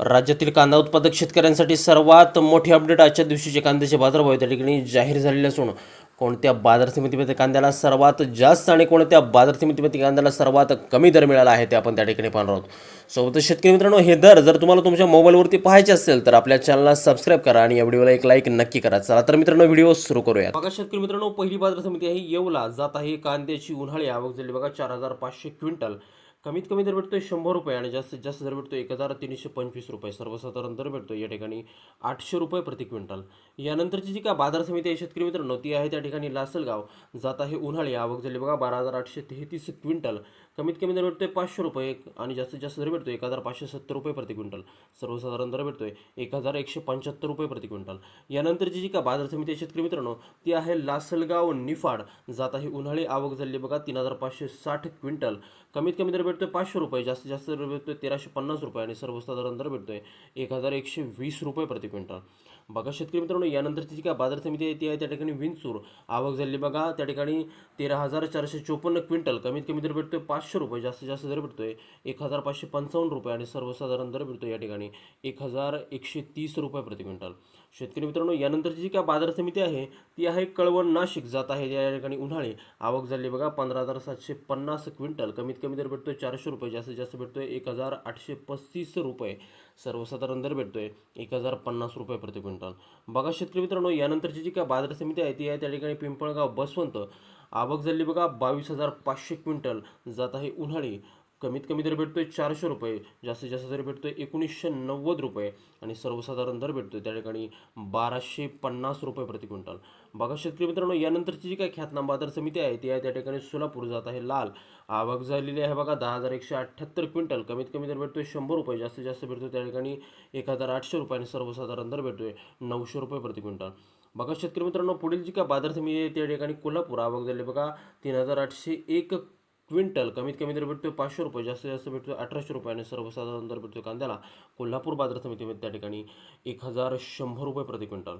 राज्यातील कांदा उत्पादक शेतकऱ्यांसाठी सर्वात मोठी अपडेट आजच्या दिवशीचे कांद्याचे बाजारभाव त्या ठिकाणी जाहीर झालेले असून कोणत्या बाजार समितीमध्ये कांद्याला सर्वात जास्त आणि कोणत्या बाजार समितीमध्ये कांद्याला सर्वात कमी दर मिळाला आहे ते आपण त्या ठिकाणी पाहणार आहोत. सोबतच शेतकरी मित्रांनो हे दर जर तुम्हाला तुमच्या मोबाईलवरती पाहायचे असेल तर आपल्या चॅनलला सबस्क्राईब करा आणि या व्हिडिओला एक लाईक नक्की करा. चला तर मित्रांनो व्हिडिओ सुरू करूया बघा शेतकरी मित्रांनो पहिली बाजार समिती आहे येवला. जात आहे कांद्याची उन्हाळी. आवक झाली बघा चार हजार पाचशे क्विंटल. कमीत कमी दर भेटतो शंभर रुपये आणि जास्तीत जास्त दर भेटतो एक हजार तीनशे पंचवीस रुपये. सर्वसाधारण दर भेटतो या ठिकाणी आठशे रुपये प्रति क्विंटल. यानंतरची जी काय बाजार समिती आहे शेतकरी मित्रांनो ती आहे त्या ठिकाणी लासलगाव. जात आहे उन्हाळी. आवक झाली बघा बारा हजार आठशे तेहतीस क्विंटल. कमीत कमी दर भेटतोय पाचशे रुपये आणि जास्तीत जास्त दर भेटतो एक हजार पाचशे सत्तर रुपये प्रति क्विंटल. सर्वसाधारण दर भेटतोय एक हजार एकशे पंच्याहत्तर रुपये प्रति क्विंटल. यानंतरची जी काय बाजार समिती आहे शेतकरी मित्रांनो ती आहे लासलगाव निफाड. जात आहे उन्हाळी. आवक झाली बघा तीन हजार पाचशे साठ क्विंटल. कमीत कमी दर भेटतोय पाचशे रुपये जास्तीत जास्त दर भेटतो आहे तेराशे पन्नास रुपये आणि सर्वसाधारण दर भेटतो आहे एक हजार एकशे वीस रुपये प्रति क्विंटल. बघा शेतकरी मित्रांनो यानंतरची जी काय बाजार समिती आहे ती आहे त्या ठिकाणी विंचूर. आवक झाली बघा त्या ठिकाणी तेरा हजार चारशे चोपन्न क्विंटल. कमीत कमी दर भेटतो आहे पाचशे रुपये जास्तीत जास्त दर भेटतो आहे एक हजार पाचशे पंचावन्न रुपये आणि सर्वसाधारण दर भेटतोय या ठिकाणी एक हजार एकशे तीस रुपये प्रति क्विंटल. शेतकरी मित्रांनो यानंतरची जी काय बाजार समिती आहे ती आहे कळवण नाशिक जात आहे या ठिकाणी उन्हाळी. आवक झाली बघा पंधरा हजार सातशे पन्नास क्विंटल. कमीत कमी दर भेटतो चारशे रुपये जास्तीत जास्त भेटतोय एक हजार आठशे पस्तीस रुपये. सर्वसाधारण दर भेटतोय एक हजार पन्नास रुपये प्रति क्विंटल. बघा शेतकरी मित्रांनो यानंतरची जी काय बाजार समिती आहे ती आहे त्या ठिकाणी पिंपळगाव बसवंत. आवक झाली बघा बावीस हजार पाचशे क्विंटल. जात आहे उन्हाळी. कमीत कमी दर आहे चारशे रुपये जास्तीत जास्त दर आहे एकोणीसशे नव्वद रुपये आणि सर्वसाधारण दर भेटतोय त्या ठिकाणी बाराशे पन्नास रुपये प्रति क्विंटल. बघा शेतकरी मित्रांनो यानंतरची जी काय ख्यातनाम बाजार समिती आहे ती आहे त्या ठिकाणी सोलापूर जात आहे लाल. आवक झालेली आहे बघा दहा हजार एकशे अठ्ठ्याहत्तर क्विंटल. कमीत कमी दर भेटतो आहे शंभर रुपये जास्तीत जास्त भेटतो त्या ठिकाणी एक हजार आठशे रुपये आणि सर्वसाधारण दर भेटतो आहे नऊशे रुपये प्रति क्विंटल. बघा शेतकरी मित्रांनो पुढील जी काय बाजार समिती आहे त्या ठिकाणी कोल्हापूर. आवक झाली बघा तीन हजार आठशे एक क्विंटल कमीत कमी दर भेटतो पाचशे रुपये जास्तीत जास्त भेटतो अठराशे रुपयाने सर्वसाधारण दर भेटतो कांद्याला. कोल्हापूर बाजार समितीमध्ये त्या ठिकाणी एक हजार शंभर रुपये प्रति क्विंटल.